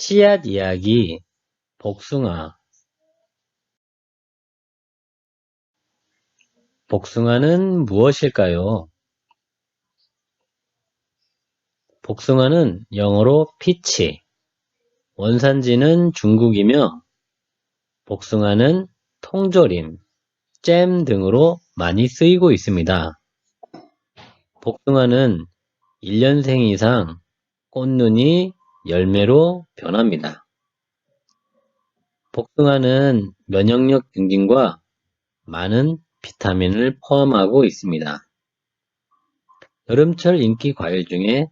씨앗 이야기 복숭아 복숭아는 무엇일까요? 복숭아는 영어로 피치, 원산지는 중국이며 복숭아는 통조림, 잼 등으로 많이 쓰이고 있습니다. 복숭아는 1년생 이상 꽃눈이 열매로 변합니다. 복숭아는 면역력 증진과 많은 비타민을 포함하고 있습니다. 여름철 인기 과일 중에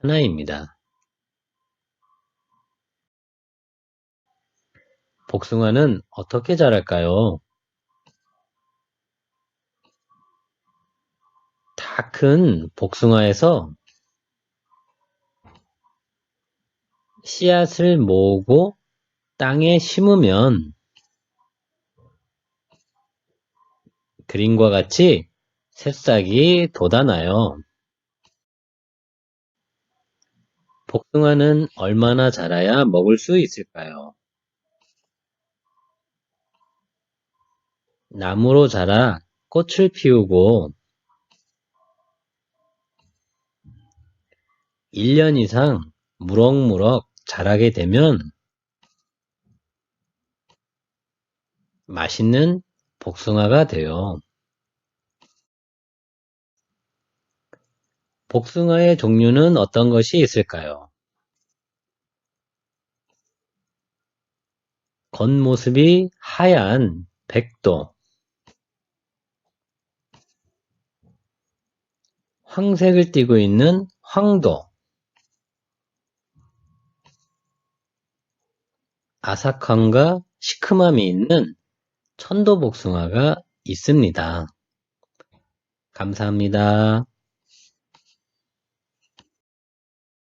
하나입니다. 복숭아는 어떻게 자랄까요? 다 큰 복숭아에서 씨앗을 모으고 땅에 심으면 그림과 같이 새싹이 돋아나요. 복숭아는 얼마나 자라야 먹을 수 있을까요? 나무로 자라 꽃을 피우고 1년 이상 무럭무럭 자라게 되면 맛있는 복숭아가 돼요. 복숭아의 종류는 어떤 것이 있을까요? 겉모습이 하얀 백도, 황색을 띠고 있는 황도, 아삭함과 시큼함이 있는 천도복숭아가 있습니다. 감사합니다.